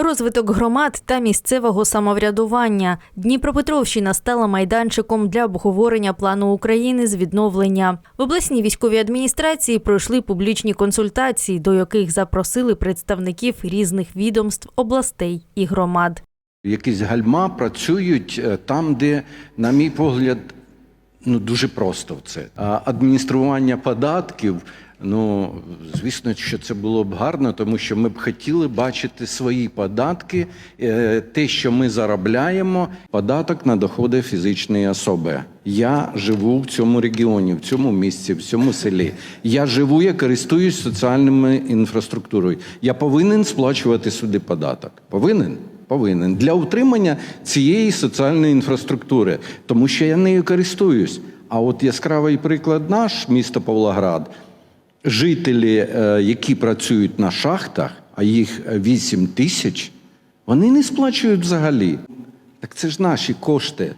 Розвиток громад та місцевого самоврядування. Дніпропетровщина стала майданчиком для обговорення плану України з відновлення. В обласній військовій адміністрації пройшли публічні консультації, до яких запросили представників різних відомств, областей і громад. Якісь гальма працюють е, там, де, на мій погляд, ну дуже просто в це. А адміністрування податків. Ну, звісно, що це було б гарно, тому що ми б хотіли бачити свої податки, е, те, що ми заробляємо, податок на доходи фізичної особи. Я живу в цьому регіоні, в цьому місці, в цьому селі. Я живу, я користуюсь соціальною інфраструктурою. Я повинен сплачувати сюди податок. Повинен? Повинен для утримання цієї соціальної інфраструктури, тому що я нею користуюсь. А от яскравий приклад наш місто Павлоград. Жителі, е, які працюють на шахтах, а їх 8 тисяч, вони не сплачують взагалі. Так це ж наші кошти.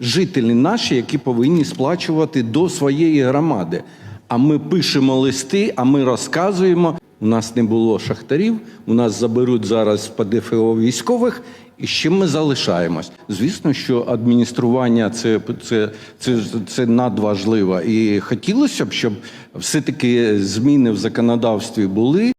Жителі наші, які повинні сплачувати до своєї громади. А ми пишемо листи, а ми розказуємо. У нас не було шахтарів, у нас заберуть зараз по ДФО військових. І з чим ми залишаємось? Звісно, що адміністрування це, це, це, це надважливо. І хотілося б, щоб все-таки зміни в законодавстві були.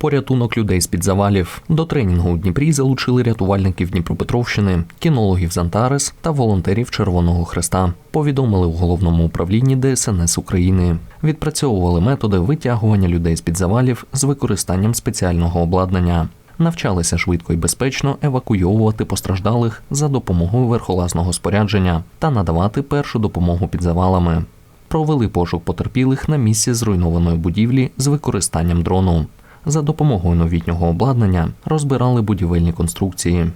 Порятунок людей з-під завалів до тренінгу у Дніпрі залучили рятувальників Дніпропетровщини, кінологів з Антарес та волонтерів Червоного Хреста. Повідомили у головному управлінні ДСНС України. Відпрацьовували методи витягування людей з-під завалів з використанням спеціального обладнання. Навчалися швидко і безпечно евакуйовувати постраждалих за допомогою верхолазного спорядження та надавати першу допомогу під завалами. Провели пошук потерпілих на місці зруйнованої будівлі з використанням дрону. За допомогою новітнього обладнання розбирали будівельні конструкції.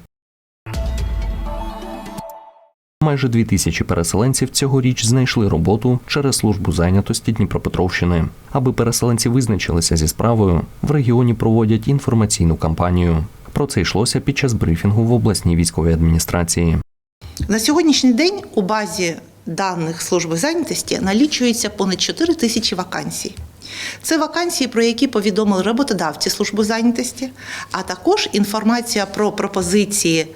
Майже дві тисячі переселенців цьогоріч знайшли роботу через службу зайнятості Дніпропетровщини. Аби переселенці визначилися зі справою, в регіоні проводять інформаційну кампанію. Про це йшлося під час брифінгу в обласній військовій адміністрації. На сьогоднішній день у базі даних служби зайнятості налічується понад 4 тисячі вакансій. Це вакансії, про які повідомили роботодавці служби зайнятості, а також інформація про пропозиції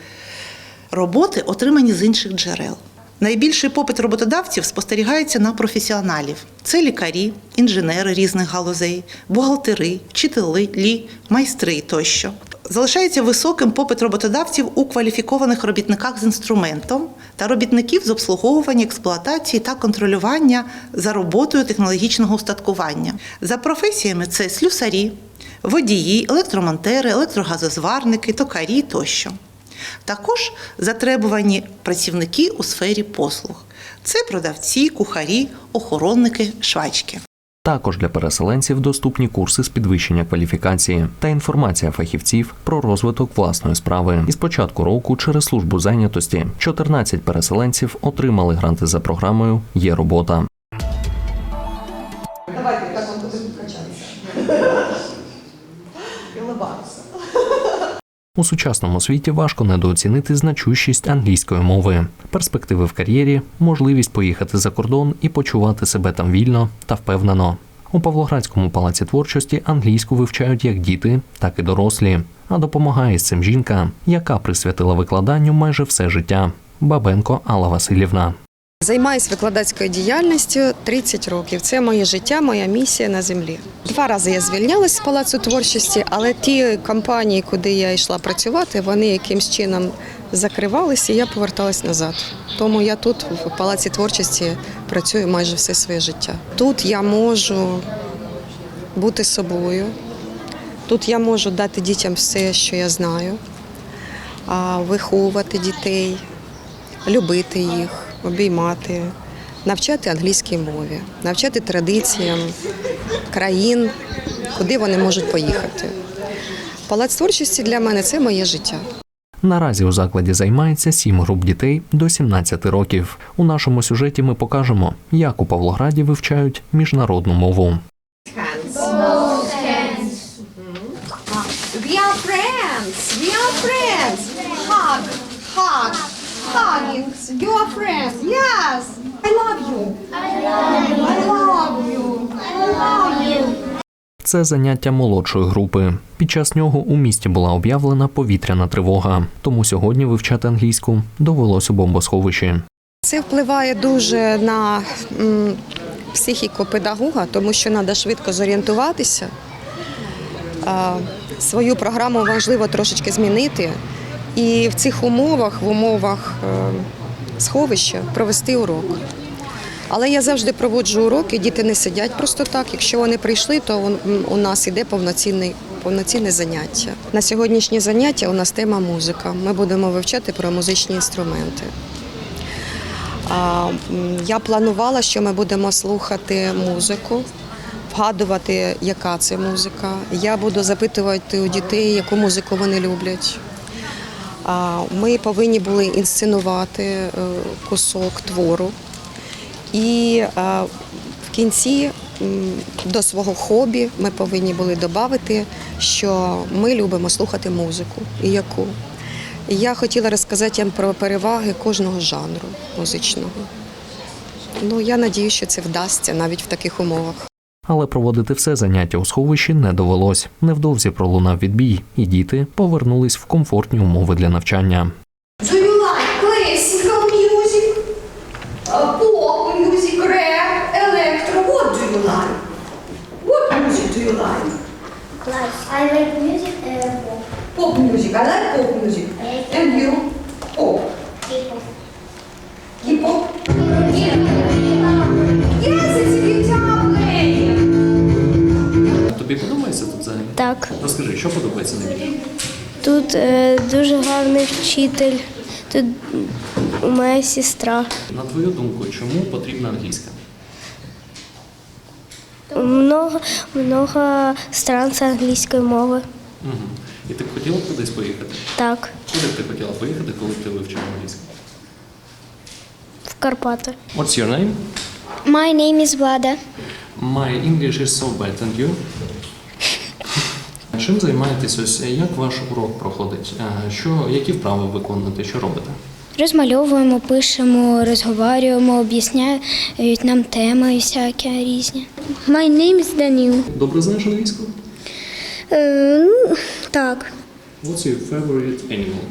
роботи, отримані з інших джерел. Найбільший попит роботодавців спостерігається на професіоналів: це лікарі, інженери різних галузей, бухгалтери, вчителі, майстри тощо. Залишається високим попит роботодавців у кваліфікованих робітниках з інструментом та робітників з обслуговування, експлуатації та контролювання за роботою технологічного устаткування. За професіями це слюсарі, водії, електромонтери, електрогазозварники, токарі тощо. Також затребувані працівники у сфері послуг. Це продавці, кухарі, охоронники, швачки. Також для переселенців доступні курси з підвищення кваліфікації та інформація фахівців про розвиток власної справи. І з початку року через службу зайнятості 14 переселенців отримали гранти за програмою Є робота. У сучасному світі важко недооцінити значущість англійської мови, перспективи в кар'єрі, можливість поїхати за кордон і почувати себе там вільно та впевнено. У Павлоградському палаці творчості англійську вивчають як діти, так і дорослі. А допомагає з цим жінка, яка присвятила викладанню майже все життя. Бабенко Алла Васильівна. Займаюсь викладацькою діяльністю 30 років. Це моє життя, моя місія на землі. Два рази я звільнялась з палацу творчості, але ті компанії, куди я йшла працювати, вони якимсь чином закривалися, і я поверталась назад. Тому я тут, в палаці творчості, працюю майже все своє життя. Тут я можу бути собою. Тут я можу дати дітям все, що я знаю, виховувати дітей, любити їх, обіймати, навчати англійській мові, навчати традиціям країн, куди вони можуть поїхати. Палац творчості для мене це моє життя. Наразі у закладі займається сім груп дітей до 17 років. У нашому сюжеті ми покажемо, як у Павлограді вивчають міжнародну мову. We are friends. We are friends. Hug, hug, hugging. You are friends. Yes. I love you. I love you. I love you. I love you. це заняття молодшої групи. Під час нього у місті була об'явлена повітряна тривога, тому сьогодні вивчати англійську довелось у бомбосховищі. Це впливає дуже на м, психіку педагога, тому що треба швидко зорієнтуватися. А, свою програму важливо трошечки змінити. І в цих умовах, в умовах е, сховища, провести урок. Але я завжди проводжу уроки, діти не сидять просто так. Якщо вони прийшли, то у нас іде повноцінний, повноцінне заняття. На сьогоднішнє заняття у нас тема музика. Ми будемо вивчати про музичні інструменти. Я планувала, що ми будемо слухати музику, вгадувати, яка це музика. Я буду запитувати у дітей, яку музику вони люблять. Ми повинні були інсценувати е, кусок твору. І в кінці до свого хобі ми повинні були додати, що ми любимо слухати музику. І яку. Я хотіла розказати їм про переваги кожного жанру музичного. Ну, я надію, що це вдасться навіть в таких умовах. Але проводити все заняття у сховищі не довелось. Невдовзі пролунав відбій, і діти повернулись в комфортні умови для навчання. Uh, I like music and pop. Pop music. I like pop music. Так, Розкажи, що подобається найбільше? тут е, дуже гарний вчитель. Тут моя сестра. На твою думку, чому потрібна англійська? Много, много стран з англійської мови. Угу. І ти б хотіла б кудись поїхати? Так, Куди б ти хотіла поїхати, коли б ти вивчила англійську? в Карпати. What's your name? My name is Влада. My English is so bad, and you? Чим займаєтесь? Ось як ваш урок проходить? Е, Що, які вправи виконуєте? Що робите? Розмальовуємо, пишемо, розговорюємо, об'ясняють нам теми всякі різні. My name is Daniel. Добре знаєш англійську? Е, ну, так. What's your favorite animal?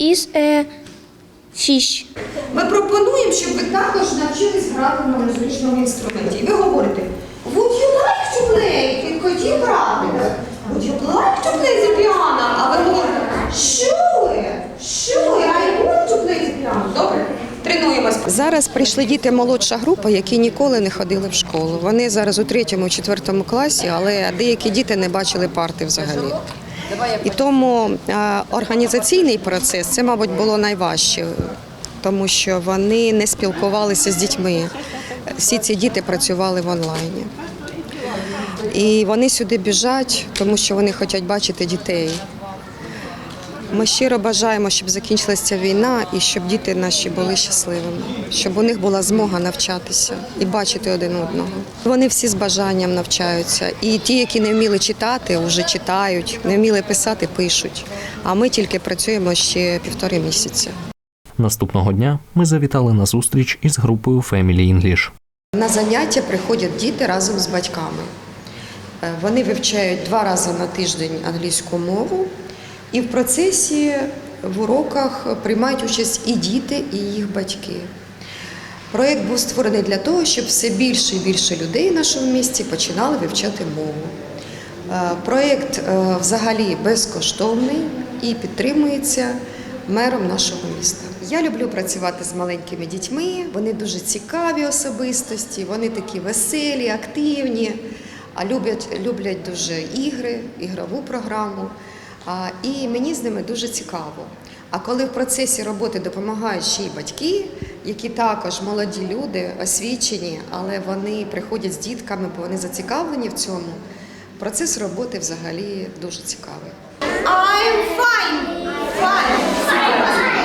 Is a fish. Ми пропонуємо, щоб ви також навчились грати на музичному інструменті. І ви говорите, грати? Would you like to play the piano? А ви говорите, sure, sure, I want to play the piano. Добре? Тренуємось. Зараз прийшли діти молодша група, які ніколи не ходили в школу. Вони зараз у третьому, четвертому класі, але деякі діти не бачили парти взагалі. І тому організаційний процес це, мабуть, було найважче, тому що вони не спілкувалися з дітьми. Всі ці діти працювали в онлайні. І вони сюди біжать, тому що вони хочуть бачити дітей. Ми щиро бажаємо, щоб закінчилася ця війна і щоб діти наші були щасливими, щоб у них була змога навчатися і бачити один одного. Вони всі з бажанням навчаються. І ті, які не вміли читати, вже читають, не вміли писати, пишуть. А ми тільки працюємо ще півтори місяці. Наступного дня ми завітали на зустріч із групою Family English. На заняття приходять діти разом з батьками. Е, Вони вивчають два рази на тиждень англійську мову, і в процесі в уроках приймають участь і діти, і їх батьки. Проєкт був створений для того, щоб все більше і більше людей в нашому місті починали вивчати мову. Е, Проєкт е, взагалі безкоштовний і підтримується мером нашого міста. Я люблю працювати з маленькими дітьми. Вони дуже цікаві особистості, вони такі веселі, активні, а люблять, люблять дуже ігри, ігрову програму. А, І мені з ними дуже цікаво. А коли в процесі роботи допомагають ще й батьки, які також молоді люди, освічені, але вони приходять з дітками, бо вони зацікавлені в цьому. Процес роботи взагалі дуже цікавий. I'm fine. Fine.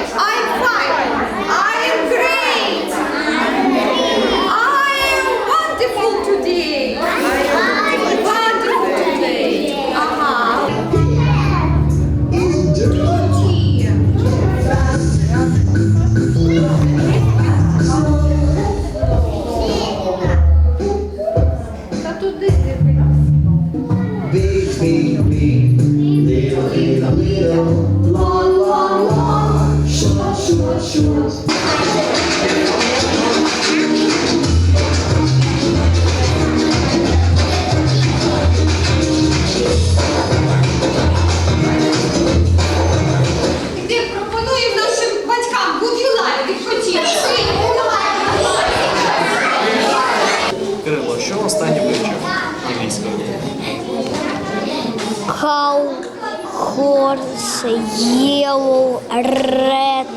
Horse, yellow, red,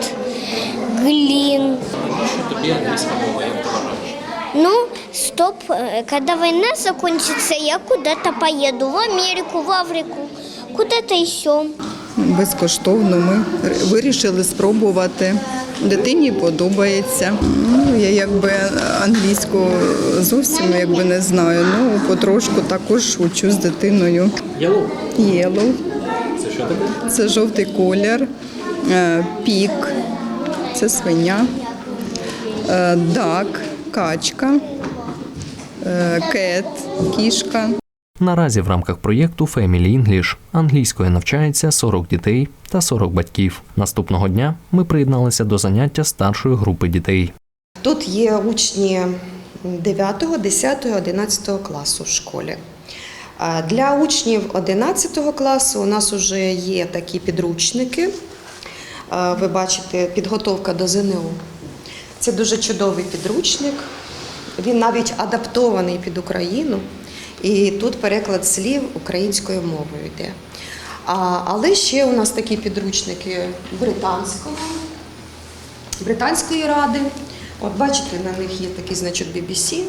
green. Як ти вважаєш? Ну, стоп, э, когда война закончится, я куда-то поеду, в Америку, в Африку, куда-то еще. Безкоштовно ми вирішили спробувати. Дитині подобається. Ну, я якби англійську зовсім якби не знаю. Ну потрошку також учу з дитиною. Yellow. Yellow Це що таке? – це жовтий колір, е, пік, це свиня, е, дак, качка, е, кет, кішка. Наразі в рамках проєкту Family English англійською навчається 40 дітей та 40 батьків. Наступного дня ми приєдналися до заняття старшої групи дітей. Тут є учні 9, 10, 11 класу в школі. Для учнів 11 класу у нас вже є такі підручники. Ви бачите, підготовка до ЗНО. Це дуже чудовий підручник. Він навіть адаптований під Україну. І тут переклад слів українською мовою йде. Але ще у нас такі підручники британського Британської ради. От бачите, на них є такий значок BBC.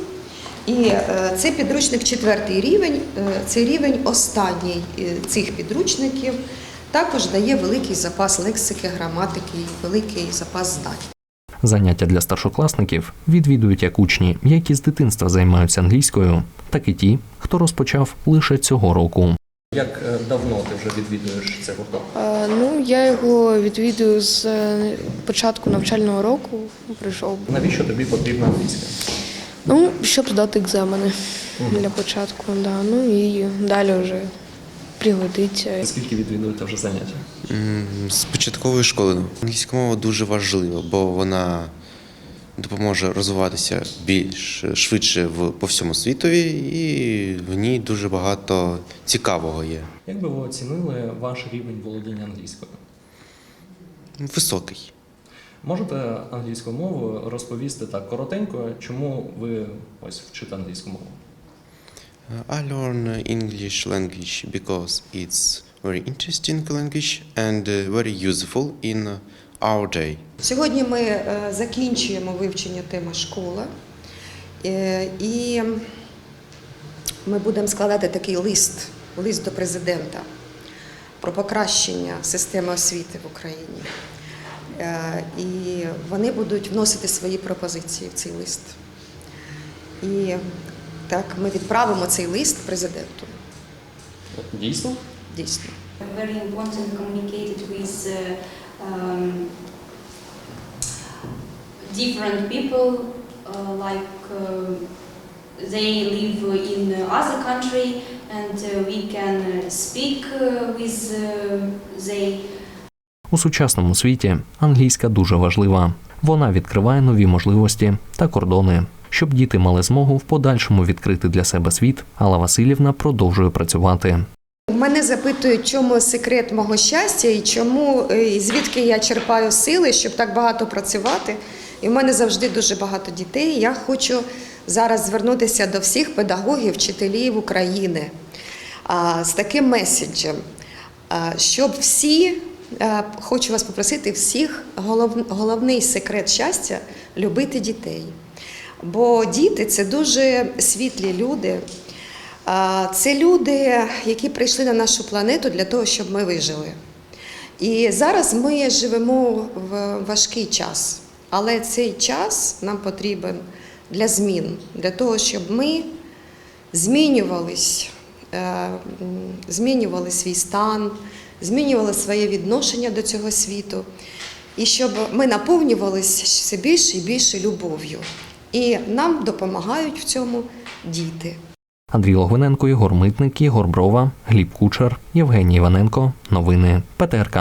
І е, це підручник четвертий рівень. Е, Цей рівень останній е, цих підручників також дає великий запас лексики, граматики, великий запас знань. Заняття для старшокласників відвідують як учні, які з дитинства займаються англійською, так і ті, хто розпочав лише цього року. Як давно ти вже відвідуєш це гурток? Ну, я його відвідую з початку навчального року. Прийшов. Навіщо тобі потрібна англійська? Ну, щоб здати екзамени для початку, да. Ну і далі вже пригодиться. Скільки відвідуєте вже заняття? З початкової школи англійська мова дуже важлива, бо вона допоможе розвиватися більш швидше в по всьому світові, і в ній дуже багато цікавого є. Як би ви оцінили ваш рівень володіння англійською? Високий. Можете англійською мовою розповісти так коротенько, чому ви ось вчите англійську мову? I learn English language because it's very interesting language and uh, very useful in our day. Сьогодні ми е, закінчуємо вивчення теми школа. Е, І ми будемо складати такий лист, лист до президента про покращення системи освіти в Україні. Е, І вони будуть вносити свої пропозиції в цей лист. І так ми відправимо цей лист президенту. Дійсно? Дійсно. very important communicated with uh, um, different people uh, like uh, they live in other country and uh, we can uh, speak uh, with uh, they У сучасному світі англійська дуже важлива. Вона відкриває нові можливості та кордони. Щоб діти мали змогу в подальшому відкрити для себе світ, Алла Васильівна продовжує працювати. Мене запитують, чому секрет мого щастя і чому е, і звідки я черпаю сили, щоб так багато працювати. І в мене завжди дуже багато дітей. Я хочу зараз звернутися до всіх педагогів, вчителів України з таким меседжем, щоб всі, хочу вас попросити всіх, голов, головний секрет щастя любити дітей. Бо діти це дуже світлі люди. Це люди, які прийшли на нашу планету для того, щоб ми вижили. І зараз ми живемо в важкий час, але цей час нам потрібен для змін, для того, щоб ми змінювались, е, змінювали свій стан, змінювали своє відношення до цього світу, і щоб ми наповнювалися все більше і більше любов'ю. І нам допомагають в цьому діти. Андрій Логвиненко, Ігор Митник, Ігор Брова, Гліб Кучер, Євгеній Іваненко. Новини ПТРК.